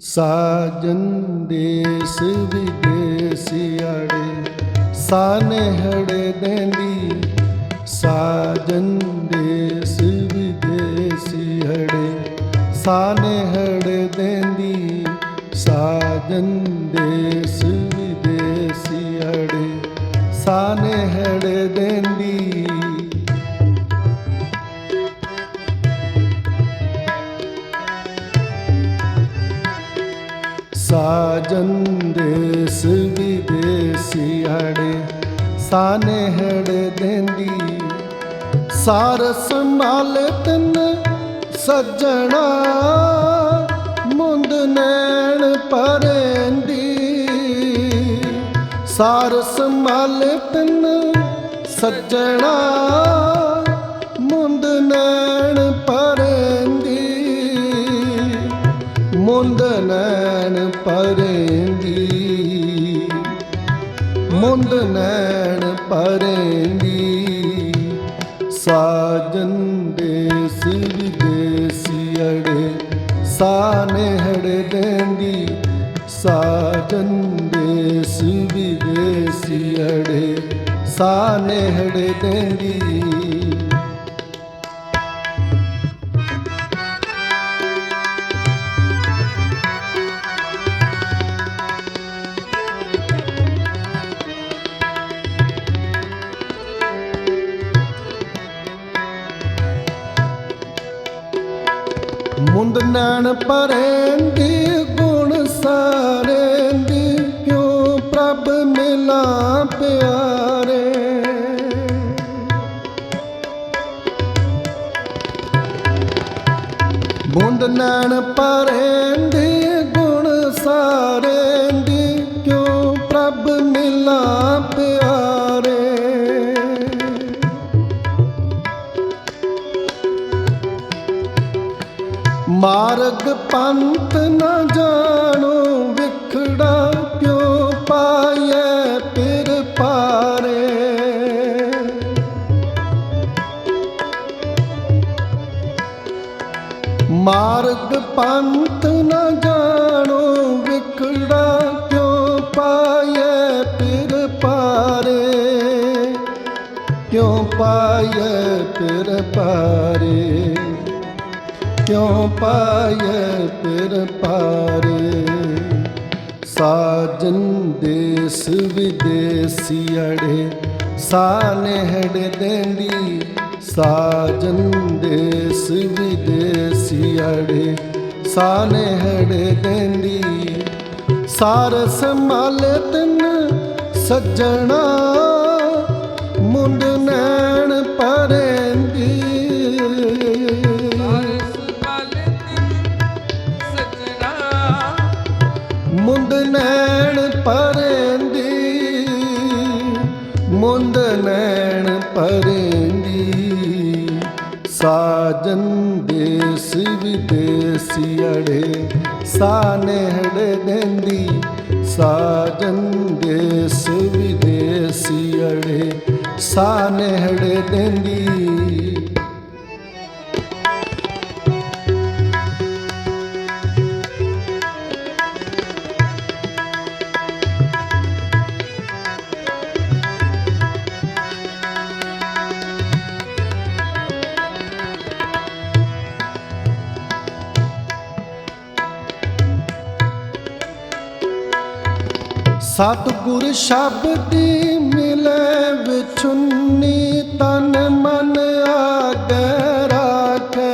ਸਾਜਨ ਦੇਸ ਵਿਦੇਸਿਆੜੇ ਸਾਨੇਹੜੇ ਦੇਂਦੀ ਸਾਜਨ ਦੇਸ ਵਿਦੇਸਿਆੜੇ ਸਾਨੇਹੜੇ ਦੇਂਦੀ ਸਾਜਨ ਦੇਸ ਵਿਦੇਸਿਆੜੇ ਸਾਨੇਹੜੇ ਦੇਂਦੀ ਸਾਜਨ ਦੇਸ ਵਿਦੇਸ਼ੀ ਵਿਦੇਸਿਆੜੇ ਸਾਨੇਹੜੇ ਦੇਂਦੀ। ਸਾਰ ਸੰਭਾਲ ਤਨ ਸੱਜਣਾ, ਮੁੰਦ ਨੈਣ ਪਰੇਂਦੀ। ਸਾਰ ਸੰਭਾਲ ਤਨ ਸੱਜਣਾ, ਮੁੰਦ ਨੈਣ ਪਰੇਂਦੀ ਮੁੰਦ ਨੈਣ ਪਰੇਂਦੀ ਸਾਜਨ ਦੇਸ ਵਿਦੇਸਿਅੜੇ ਸਾਨੇਹੜੇ ਦੇਂਦੀ। ਸਾਜਨ ਦੇਸ ਵਿਦੇਸਿਅੜੇ ਸਾਨੇਹੜੇ ਦੇਂਦੀ। ਮੁੰਦ ਨੈਣ ਪਰੇਂਦੀ ਗੁਣ ਸਾਰੇਂਦੀ ਕਿਉ ਪ੍ਰਭ ਮਿਲਾ ਪਿਆਰੇ? ਮੁੰਦ ਨੈਣ ਪਰੇਂਦੀ ਮਾਰਗ ਪੰਥ ਨ ਜਾਣੋ, ਵਿਖੜਾ ਕਿਉ ਪਾਏ ਪਿਰ ਪਾਰੇ? ਮਾਰਗ ਪੰਥ ਨਾ ਜਾਣੋ, ਵਿਖੜਾ ਕਿਉ ਪਾਏ ਪਿਰ ਪਾਰੇ? ਕਿਉਂ ਪਾਏ ਪਿਰ ਪਾਰੇ? ਕਿਉ ਪਾਏ ਪਿਰ ਪਾਰੇ? ਸਾਜਨ ਦੇਸ ਵਿਦੇਸਿਅੜੇ ਸਾਨੇਹੜੇ ਦੇਂਦੀ। ਸਾਜਨ ਦੇਸ ਵਿਦੇਸਿਅੜੇ ਸਾਨੇਹੜੇ ਦੇਂਦੀ। ਸਾਰ ਸੰਭਾਲ ਸੱਜਣਾ, ਮੁੰਡ ਨੈਣ ਪਰੇਂਦੀ ਨੈਣ ਪਰੇਂਦੀ ਮੁੰਦ ਨੈਣ ਪਰੇਂਦੀ। ਸਾਜਨ ਦੇਸ ਵਿਦੇਸਿਅੜੇ ਸਾਨੇਹੜੇ ਦੇਂਦੀ। ਸਾਜਨ ਦੇਸ ਵਿਦੇਸਿਅੜੇ ਸਾਨੇਹੜੇ ਦੇਂਦੀ। ਸਤਿਗੁਰ ਸ਼ਬਦੀ ਮਿਲੇ ਵਿਛੁੰਨੀ ਤਨ ਮਨ ਆਗੇ ਰਾਖੈ।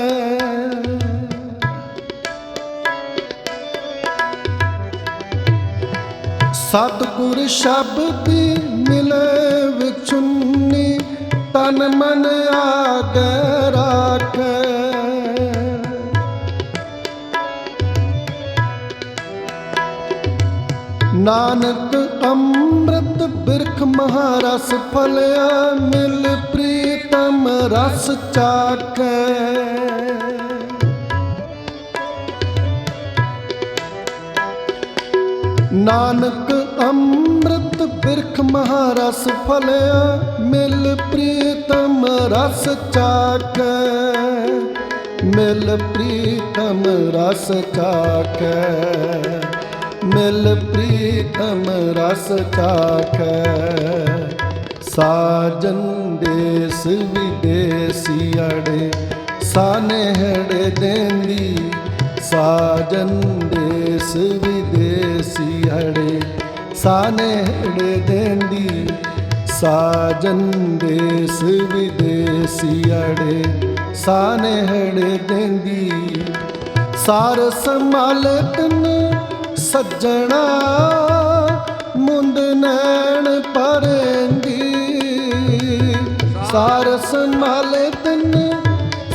ਸਤਿਗੁਰ ਸ਼ਬਦੀ ਮਿਲੇ ਵਿਛੁੰਨੀ ਤਨ ਮਨ ਆਗੇ ਰਾਖੈ। ਨਾਨਕ ਅੰਮ੍ਰਿਤ ਬਿਰਖ ਮਹਾਰਸ ਫਲਿਆ, ਮਿਲ ਪ੍ਰੀਤਮ ਰਸ ਚਾਖੈ ਨਾਨਕ ਅੰਮ੍ਰਿਤ ਬਿਰਖ ਮਹਾਰਸ ਫਲਿਆ, ਮਿਲ ਪ੍ਰੀਤਮ ਰਸ ਚਾਖੈ ਮਿਲ ਪ੍ਰੀਤਮ ਰਸ ਚਾਖੈ ਮਿਲ ਪ੍ਰੀਤਮ ਰਸ ਚਾਖੈ। ਸਾਜਨ ਦੇਸ ਵਿਦੇਸੀ ਅੜੇ, ਸਾਨੇਹੜੇ ਦੇਂਦੀ। ਸਾਜਨ ਦੇਸ ਵਿਦੇਸੀ ਅੜੇ, ਸਾਨੇਹੜੇ ਦੇਂਦੀ। ਸਾਜਨ ਦੇਸ ਵਿਦੇਸੀ ਅੜੇ, ਸਾਨੇਹੜੇ ਦੇਂਦੀ। ਸਾਰ ਸੰਭਾਲਤਨ ਸੱਜਣਾ ਮੁੰਦ ਨੈਣ ਪਰੰਦੀ। ਸਾਰ ਸੰਭਾਲਤਨ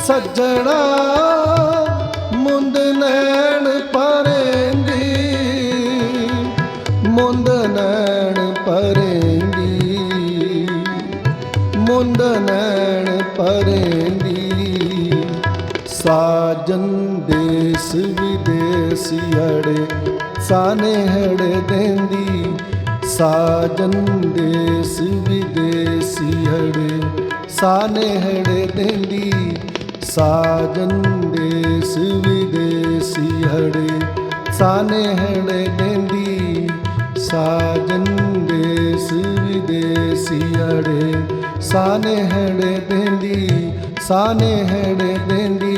ਸੱਜਣਾ ਮੁੰਦ ਨੈਣ ਪਰੰਦੀ। ਮੁੰਦ ਨੈਣ ਪਰੰਦੀ। ਮੁੰਦ ਨੈਣ ਪਰੰਦੀ ਸਾਜਨ ਦੇਸ ਵਿਦੇਸ ਅੜੇ ਸਾਨੇਹੜੇ ਦੇਂਦੀ। ਸਾਜਨ ਦੇਸ ਵਿਦੇਸ ਅੜੇ ਸਾਨੇਹੜੇ ਦੇਂਦੀ। ਸਾਜਨ ਦੇਸ ਵਿਦੇਸ ਅੜੇ ਸਾਨੇਹੜੇ ਦੇਂਦੀ। ਸਾਜਨ ਦੇਸ ਵਿਦੇਸ ਅੜੇ ਸਾਨੇਹੜੇ ਦੇਂਦੀ। ਸਾਨੇਹੜੇ ਦੇਂਦੀ।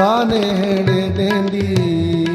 ਸਾਨੇਹੜੇ ਦੇਂਦੀ